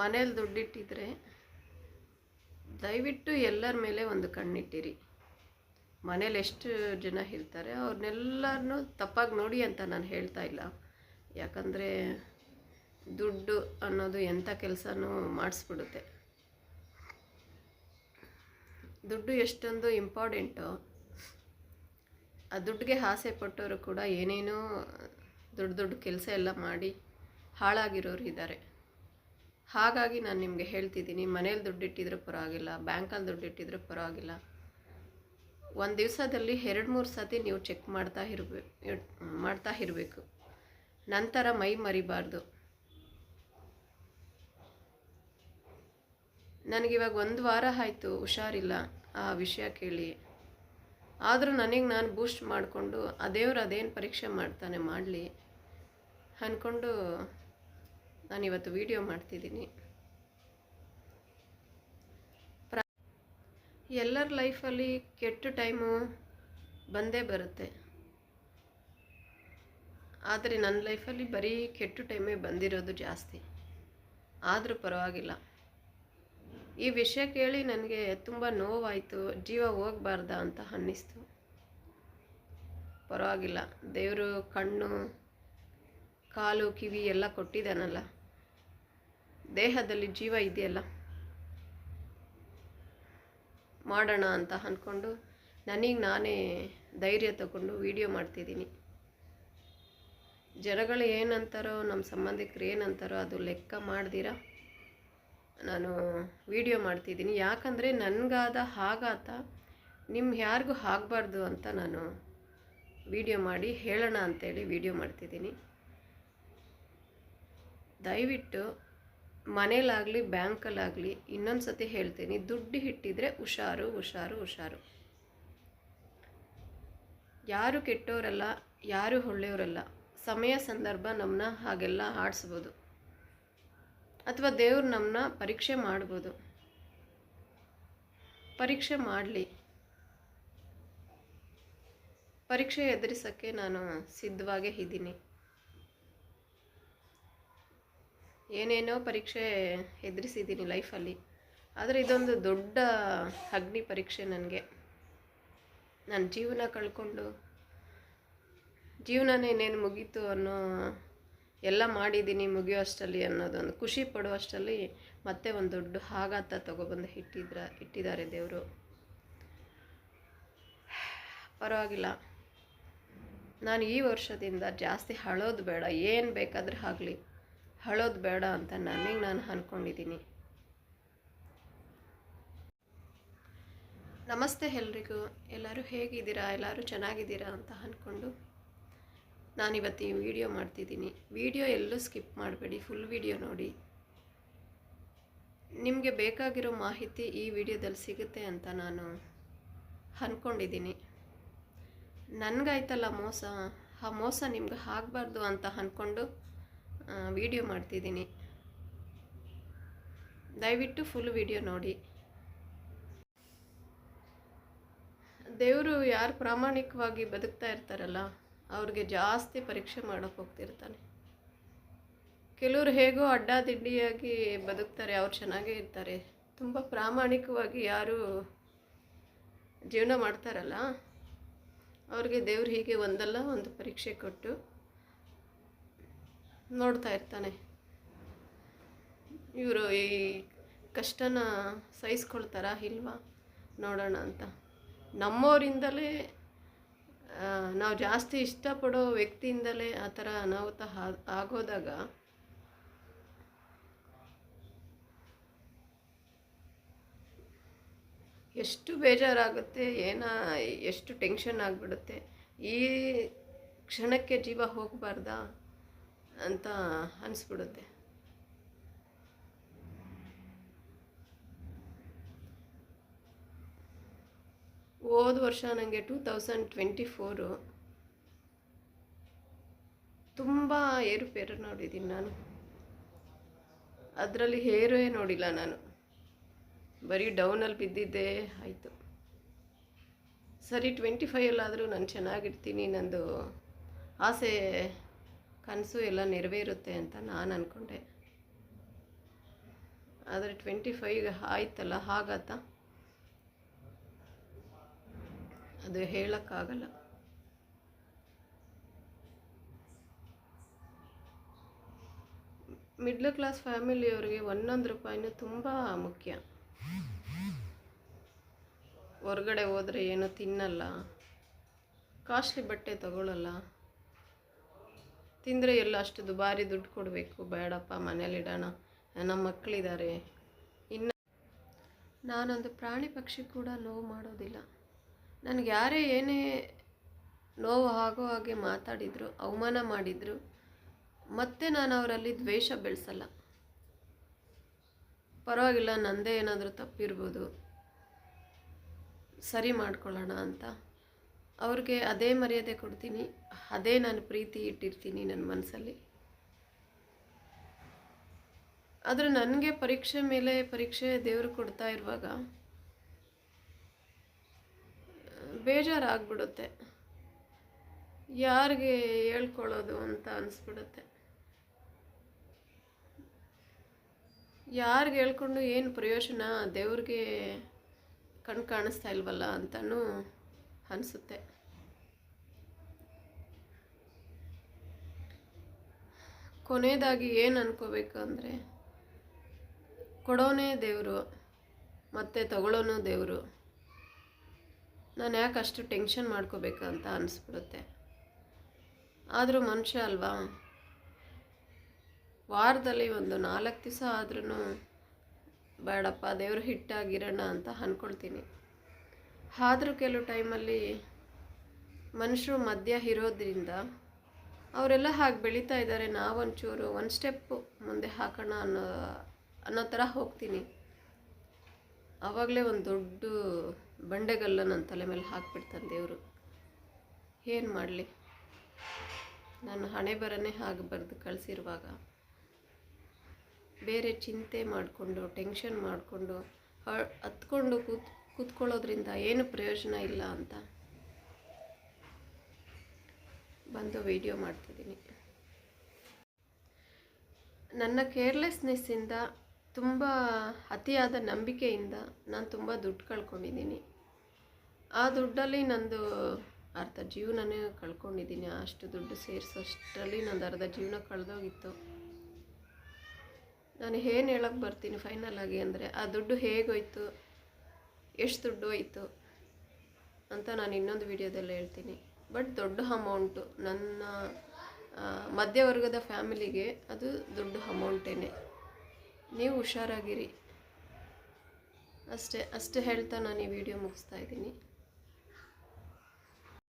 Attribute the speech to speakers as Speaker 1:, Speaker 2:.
Speaker 1: ಮನೇಲಿ ದುಡ್ಡಿಟ್ಟಿದ್ರೆ ದಯವಿಟ್ಟು ಎಲ್ಲರ ಮೇಲೆ ಒಂದು ಕಣ್ಣಿಟ್ಟಿರಿ. ಮನೇಲಿ ಎಷ್ಟು ಜನ ಇರ್ತಾರೆ ಅವ್ರನ್ನೆಲ್ಲರನ್ನೂ ತಪ್ಪಾಗಿ ನೋಡಿ ಅಂತ ನಾನು ಹೇಳ್ತಾ ಇಲ್ಲ. ಯಾಕಂದರೆ ದುಡ್ಡು ಅನ್ನೋದು ಎಂಥ ಕೆಲಸನೂ ಮಾಡಿಸ್ಬಿಡುತ್ತೆ. ದುಡ್ಡು ಎಷ್ಟೊಂದು ಇಂಪಾರ್ಟೆಂಟು, ಆ ದುಡ್ಡಿಗೆ ಆಸೆ ಪಟ್ಟವರು ಕೂಡ ಏನೇನೋ ದೊಡ್ಡ ದೊಡ್ಡ ಕೆಲಸ ಎಲ್ಲ ಮಾಡಿ ಹಾಳಾಗಿರೋರು ಇದ್ದಾರೆ ಹಾಗಾಗಿ ನಾನು ನಿಮಗೆ ಹೇಳ್ತಿದ್ದೀನಿ, ಮನೇಲಿ ದುಡ್ಡಿಟ್ಟಿದ್ರೆ ಪರವಾಗಿಲ್ಲ ಬ್ಯಾಂಕಲ್ಲಿ ದುಡ್ಡಿಟ್ಟಿದ್ರೆ ಪರವಾಗಿಲ್ಲ. ಒಂದು ದಿವಸದಲ್ಲಿ ಎರಡು ಮೂರು ಸತಿ ನೀವು ಚೆಕ್ ಮಾಡ್ತಾ ಇರಬೇಕು ಮಾಡ್ತಾ ಇರಬೇಕು. ನಂತರ ಮೈ ಮರಿಬಾರ್ದು. ನನಗಿವಾಗ ಒಂದು ವಾರ ಆಯಿತು, ಹುಷಾರಿಲ್ಲ ಆ ವಿಷಯ ಕೇಳಿ. ಆದರೂ ನನಗೆ ನಾನು ಬೂಸ್ಟ್ ಮಾಡಿಕೊಂಡು ಆ ದೇವ್ರು ಅದೇನು ಪರೀಕ್ಷೆ ಮಾಡ್ತಾನೆ ಮಾಡಲಿ ಅಂದ್ಕೊಂಡು ನಾನಿವತ್ತು ವಿಡಿಯೋ ಮಾಡ್ತಿದ್ದೀನಿ. ಎಲ್ಲರ ಲೈಫಲ್ಲಿ ಕೆಟ್ಟ ಟೈಮು ಬಂದೇ ಬರುತ್ತೆ. ಆದರೆ ನನ್ನ ಲೈಫಲ್ಲಿ ಬರೀ ಕೆಟ್ಟ ಟೈಮೇ ಬಂದಿರೋದು ಜಾಸ್ತಿ. ಆದರೂ ಪರವಾಗಿಲ್ಲ. ಈ ವಿಷಯ ಕೇಳಿ ನನಗೆ ತುಂಬ ನೋವಾಯಿತು. ಜೀವ ಹೋಗಬಾರ್ದ ಅಂತ ಅನ್ನಿಸ್ತು. ಪರವಾಗಿಲ್ಲ. ದೇವರು ಕಣ್ಣು, ಕಾಲು, ಕಿವಿ ಎಲ್ಲ ಕೊಟ್ಟಿದ್ದಾನಲ್ಲ. ದೇಹದಲ್ಲಿ ಜೀವ ಇದೆಯಲ್ಲ? ಮಾಡೋಣ ಅಂತ ಅಂದ್ಕೊಂಡು ನನಗೆ ನಾನೇ ಧೈರ್ಯ ತಗೊಂಡು ವಿಡಿಯೋ ಮಾಡ್ತಿದ್ದೀನಿ. ಜನಗಳು ಏನಂತಾರೋ ನಮ್ಮ ಸಂಬಂಧಿಕರು ಏನಂತಾರೋ ಅದು ಲೆಕ್ಕ ಮಾಡ್ದಿರ? ನಾನು ವಿಡಿಯೋ ಮಾಡ್ತಿದ್ದೀನಿ. ಯಾಕಂದರೆ ನನಗಾದ ಆಘಾತ ನಿಮ್ಮ ಯಾರಿಗೂ ಆಗಬಾರ್ದು ಅಂತ ನಾನು ವಿಡಿಯೋ ಮಾಡಿ ಹೇಳೋಣ ಅಂತೇಳಿ ವಿಡಿಯೋ ಮಾಡ್ತಿದ್ದೀನಿ. ದಯವಿಟ್ಟು ಮನೇಲಾಗಲಿ, ಬ್ಯಾಂಕಲ್ಲಾಗಲಿ ಇನ್ನೊಂದು ಸತಿ ಹೇಳ್ತೀನಿ, ದುಡ್ಡು ಹಿಟ್ಟಿದ್ರೆ ಹುಷಾರು ಹುಷಾರು ಹುಷಾರು. ಯಾರು ಕೆಟ್ಟವರಲ್ಲ ಯಾರು ಒಳ್ಳೆಯವರಲ್ಲ, ಸಮಯ, ಸಂದರ್ಭ ನಮ್ಮನ್ನ ಹಾಗೆಲ್ಲ ಆಡಿಸ್ಬೋದು. ಅಥವಾ ದೇವ್ರು ನಮ್ಮನ್ನ ಪರೀಕ್ಷೆ ಮಾಡ್ಬೋದು. ಪರೀಕ್ಷೆ ಮಾಡಲಿ. ಪರೀಕ್ಷೆ ಎದುರಿಸೋಕ್ಕೆ ನಾನು ಸಿದ್ಧವಾಗೇ ಇದ್ದೀನಿ. ಏನೇನೋ ಪರೀಕ್ಷೆ ಎದುರಿಸಿದ್ದೀನಿ ಲೈಫಲ್ಲಿ. ಆದರೆ ಇದೊಂದು ದೊಡ್ಡ ಅಗ್ನಿ ಪರೀಕ್ಷೆ ನನಗೆ. ನನ್ನ ಜೀವನ ಕಳ್ಕೊಂಡು, ಜೀವನನೇ ಇನ್ನೇನು ಮುಗೀತು ಅನ್ನೋ ಎಲ್ಲ ಮಾಡಿದ್ದೀನಿ ಮುಗಿಯೋ ಅಷ್ಟರಲ್ಲಿ ಅನ್ನೋದೊಂದು, ಖುಷಿ ಪಡುವಷ್ಟರಲ್ಲಿ ಮತ್ತೆ ಒಂದು ದೊಡ್ಡ ಆಘಾತ ತಗೊಬಂದು ಇಟ್ಟಿದ್ರ, ಇಟ್ಟಿದ್ದಾರೆ ದೇವರು. ಪರವಾಗಿಲ್ಲ. ನಾನು ಈ ವರ್ಷದಿಂದ ಜಾಸ್ತಿ ಹಳೋದು ಬೇಡ, ಏನು ಬೇಕಾದರೆ ಆಗಲಿ. ಅಳೋದು ಬೇಡ ಅಂತ ನನಗೆ ನಾನು ಅಂದ್ಕೊಂಡಿದ್ದೀನಿ ನಮಸ್ತೆ ಎಲ್ರಿಗೂ. ಎಲ್ಲರೂ ಹೇಗಿದ್ದೀರಾ? ಎಲ್ಲರೂ ಚೆನ್ನಾಗಿದ್ದೀರಾ ಅಂತ ಅಂದ್ಕೊಂಡು ನಾನಿವತ್ತು ಈ ವಿಡಿಯೋ ಮಾಡ್ತಿದ್ದೀನಿ ವಿಡಿಯೋ ಎಲ್ಲೂ ಸ್ಕಿಪ್ ಮಾಡಬೇಡಿ, ಫುಲ್ ವಿಡಿಯೋ ನೋಡಿ. ನಿಮಗೆ ಬೇಕಾಗಿರೋ ಮಾಹಿತಿ ಈ ವಿಡಿಯೋದಲ್ಲಿ ಸಿಗುತ್ತೆ ಅಂತ ನಾನು ಅಂದ್ಕೊಂಡಿದ್ದೀನಿ ನನಗಾಯ್ತಲ್ಲ ಮೋಸ? ಆ ಮೋಸ ನಿಮ್ಗೆ ಆಗಬಾರ್ದು ಅಂತ ಅಂದ್ಕೊಂಡು ವಿಡಿಯೋ ಮಾಡ್ತಿದ್ದೀನಿ. ದಯವಿಟ್ಟು ಫುಲ್ ವಿಡಿಯೋ ನೋಡಿ. ದೇವರು ಯಾರು ಪ್ರಾಮಾಣಿಕವಾಗಿ ಬದುಕ್ತಾ ಇರ್ತಾರಲ್ಲ, ಅವ್ರಿಗೆ ಜಾಸ್ತಿ ಪರೀಕ್ಷೆ ಮಾಡೋಕ್ಕೆ ಹೋಗ್ತಿರ್ತಾನೆ. ಕೆಲವರು ಹೇಗೋ ಅಡ್ಡಾದಿಡ್ಡಿಯಾಗಿ ಬದುಕ್ತಾರೆ, ಅವ್ರು ಚೆನ್ನಾಗೇ ಇರ್ತಾರೆ. ತುಂಬ ಪ್ರಾಮಾಣಿಕವಾಗಿ ಯಾರು ಜೀವನ ಮಾಡ್ತಾರಲ್ಲ, ಅವ್ರಿಗೆ ದೇವ್ರು ಹೀಗೆ ಒಂದಲ್ಲ ಒಂದು ಪರೀಕ್ಷೆ ಕೊಟ್ಟು ನೋಡ್ತಾ ಇರ್ತಾನೆ. ಇವರು ಈ ಕಷ್ಟನ ಸಹಿಸ್ಕೊಳ್ತಾರ ಇಲ್ವಾ? ನೋಡೋಣ ಅಂತ. ನಮ್ಮವರಿಂದಲೇ ನಾವು ಜಾಸ್ತಿ ಇಷ್ಟಪಡೋ ವ್ಯಕ್ತಿಯಿಂದಲೇ ಆ ಥರ ಅನಾಹುತ ಆಗೋದಾಗ ಎಷ್ಟು ಬೇಜಾರಾಗುತ್ತೆ, ಏನ, ಎಷ್ಟು ಟೆನ್ಷನ್ ಆಗಿಬಿಡುತ್ತೆ. ಈ ಕ್ಷಣಕ್ಕೆ ಜೀವ ಹೋಗಬಾರ್ದಾ? ಅಂತ ಅನಿಸ್ಬಿಡುತ್ತೆ. ಹೋದ ವರ್ಷ ನನಗೆ ಟೂ ತೌಸಂಡ್ ಟ್ವೆಂಟಿ ಫೋರು ತುಂಬ ಏರುಪೇರು ನೋಡಿದ್ದೀನಿ ನಾನು. ಅದರಲ್ಲಿ ಹೇರೇ ನೋಡಿಲ್ಲ ನಾನು. ಬರೀ ಡೌನಲ್ಲಿ ಬಿದ್ದಿದ್ದೇ ಆಯಿತು. ಸರಿ, ಟ್ವೆಂಟಿ ಫೈವಲ್ಲಾದರೂ ನಾನು ಚೆನ್ನಾಗಿರ್ತೀನಿ, ನಂದು ಆಸೆ ಕನಸು ಎಲ್ಲ ನೆರವೇರುತ್ತೆ ಅಂತ ನಾನು ಅಂದ್ಕೊಂಡೆ ಆದರೆ ಟ್ವೆಂಟಿ ಫೈವ್ ಆಯ್ತಲ್ಲ ಹಾಗತ್ತ ಅದು ಹೇಳೋಕ್ಕಾಗಲ್ಲ. ಮಿಡ್ಲ್ ಕ್ಲಾಸ್ ಫ್ಯಾಮಿಲಿಯವರಿಗೆ ಒಂದೊಂದು ರೂಪಾಯಿನೂ ತುಂಬ ಮುಖ್ಯ. ಹೊರ್ಗಡೆ ಹೋದರೆ ಏನೂ ತಿನ್ನಲ್ಲ, ಕಾಸ್ಟ್ಲಿ ಬಟ್ಟೆ ತಗೊಳ್ಳಲ್ಲ ತಿಂದರೆ ಎಲ್ಲ ಅಷ್ಟು ದುಬಾರಿ ದುಡ್ಡು ಕೊಡಬೇಕು. ಬೇಡಪ್ಪ ಮನೇಲಿಡೋಣ ನಮ್ಮ ಮಕ್ಕಳಿದ್ದಾರೆ. ಇನ್ನು ನಾನೊಂದು ಪ್ರಾಣಿ ಪಕ್ಷಿ ಕೂಡ ನೋವು ಮಾಡೋದಿಲ್ಲ. ನನಗೆ ಯಾರೇ ಏನೇ ನೋವು ಆಗೋ ಹಾಗೆ ಮಾತಾಡಿದರು, ಅವಮಾನ ಮಾಡಿದರು, ಮತ್ತೆ ನಾನು ಅವರಲ್ಲಿ ದ್ವೇಷ ಬೆಳೆಸಲ್ಲ. ಪರವಾಗಿಲ್ಲ, ನಂದೇ ಏನಾದರೂ ತಪ್ಪಿರ್ಬೋದು. ಸರಿ ಮಾಡ್ಕೊಳ್ಳೋಣ ಅಂತ. ಅವ್ರಿಗೆ ಅದೇ ಮರ್ಯಾದೆ ಕೊಡ್ತೀನಿ, ಅದೇ ನಾನು ಪ್ರೀತಿ ಇಟ್ಟಿರ್ತೀನಿ ನನ್ನ ಮನಸ್ಸಲ್ಲಿ ಆದರೆ ನನಗೆ ಪರೀಕ್ಷೆ ಮೇಲೆ ಪರೀಕ್ಷೆ ದೇವರು ಕೊಡ್ತಾ ಇರುವಾಗ, ಬೇಜಾರಾಗ್ಬಿಡುತ್ತೆ. ಯಾರಿಗೆ ಹೇಳ್ಕೊಳ್ಳೋದು ಅಂತ ಅನಿಸ್ಬಿಡುತ್ತೆ. ಯಾರಿಗೆ ಹೇಳ್ಕೊಂಡು ಏನು ಪ್ರಯೋಜನ ದೇವ್ರಿಗೆ ಕಣ್ ಕಾಣಿಸ್ತಾ ಇಲ್ವಲ್ಲ ಅಂತಲೂ ಅನಿಸುತ್ತೆ. ಕೊನೆಯದಾಗಿ ಏನು ಅನ್ಕೋಬೇಕು ಅಂದರೆ, ಕೊಡೋನೇ ದೇವರು, ಮತ್ತು ತಗೊಳ್ಳೋನು ದೇವರು. ನಾನು ಯಾಕೆ ಅಷ್ಟು ಟೆನ್ಷನ್ ಮಾಡ್ಕೋಬೇಕಂತ ಅನಿಸ್ಬಿಡುತ್ತೆ. ಆದರೂ ಮನುಷ್ಯ ಅಲ್ವಾ? ವಾರದಲ್ಲಿ ಒಂದು ನಾಲ್ಕು ದಿವಸ ಆದ್ರೂ ಬೇಡಪ್ಪ, ದೇವರು ಹಿಟ್ಟಾಗಿರೋಣ ಅಂತ ಅಂದ್ಕೊಳ್ತೀನಿ ಆದರೂ ಕೆಲವು ಟೈಮಲ್ಲಿ ಮನುಷ್ಯರು ಮಧ್ಯ ಇರೋದ್ರಿಂದ ಅವರೆಲ್ಲ ಹಾಗೆ ಬೆಳೀತಾ ಇದ್ದಾರೆ. ನಾವೊಂಚೂರು ಒಂದು ಸ್ಟೆಪ್ಪು ಮುಂದೆ ಹಾಕೋಣ ಅನ್ನೋ ಅನ್ನೋ ಥರ ಹೋಗ್ತೀನಿ. ಆವಾಗಲೇ ಒಂದು ದೊಡ್ಡ ಬಂಡೆಗಲ್ಲ ನನ್ನ ತಲೆ ಮೇಲೆ ಹಾಕ್ಬಿಡ್ತಾನೆ ದೇವರು. ಏನು ಮಾಡಲಿ? ನಾನು ಹಣೆ ಬರನೇ ಹಾಗೆ ಬರೆದು ಕಳಿಸಿರುವಾಗ ಬೇರೆ ಚಿಂತೆ ಮಾಡಿಕೊಂಡು ಟೆನ್ಷನ್ ಮಾಡಿಕೊಂಡು ಹತ್ಕೊಂಡು ಕೂತ್ ಕೂತ್ಕೊಳ್ಳೋದ್ರಿಂದ ಏನು ಪ್ರಯೋಜನ ಇಲ್ಲ ಅಂತ ಬಂದು ವಿಡಿಯೋ ಮಾಡ್ತಿದ್ದೀನಿ. ನನ್ನ ಕೇರ್ಲೆಸ್ನೆಸ್ಸಿಂದ ತುಂಬ ಅತಿಯಾದ ನಂಬಿಕೆಯಿಂದ ನಾನು ತುಂಬ ದುಡ್ಡು ಕಳ್ಕೊಂಡಿದ್ದೀನಿ. ಆ ದುಡ್ಡಲ್ಲಿ ನಂದು ಅರ್ಧ ಜೀವನನೇ ಕಳ್ಕೊಂಡಿದ್ದೀನಿ. ಅಷ್ಟು ದುಡ್ಡು ಸೇರಿಸೋಷ್ಟರಲ್ಲಿ ನಂದು ಅರ್ಧ ಜೀವನ ಕಳೆದೋಗಿತ್ತು. ನಾನು ಏನು ಹೇಳಕ್ಕೆ ಬರ್ತೀನಿ ಫೈನಲ್ ಆಗಿ ಅಂದರೆ ಆ ದುಡ್ಡು ಹೇಗೋಯ್ತು? ಎಷ್ಟು ದುಡ್ಡು ಹೋಯ್ತು ಅಂತ ನಾನು ಇನ್ನೊಂದು ವಿಡಿಯೋದಲ್ಲಿ ಹೇಳ್ತೀನಿ. ಬಟ್ ದೊಡ್ಡ ಅಮೌಂಟು ನನ್ನ ಮಧ್ಯವರ್ಗದ ಫ್ಯಾಮಿಲಿಗೆ ಅದು ದೊಡ್ಡ ಅಮೌಂಟೇನೆ ನೀವು ಹುಷಾರಾಗಿರಿ. ಅಷ್ಟೇ ಅಷ್ಟೇ ಹೇಳ್ತಾ ನಾನು ಈ ವಿಡಿಯೋ ಮುಗಿಸ್ತಾ ಇದ್ದೀನಿ.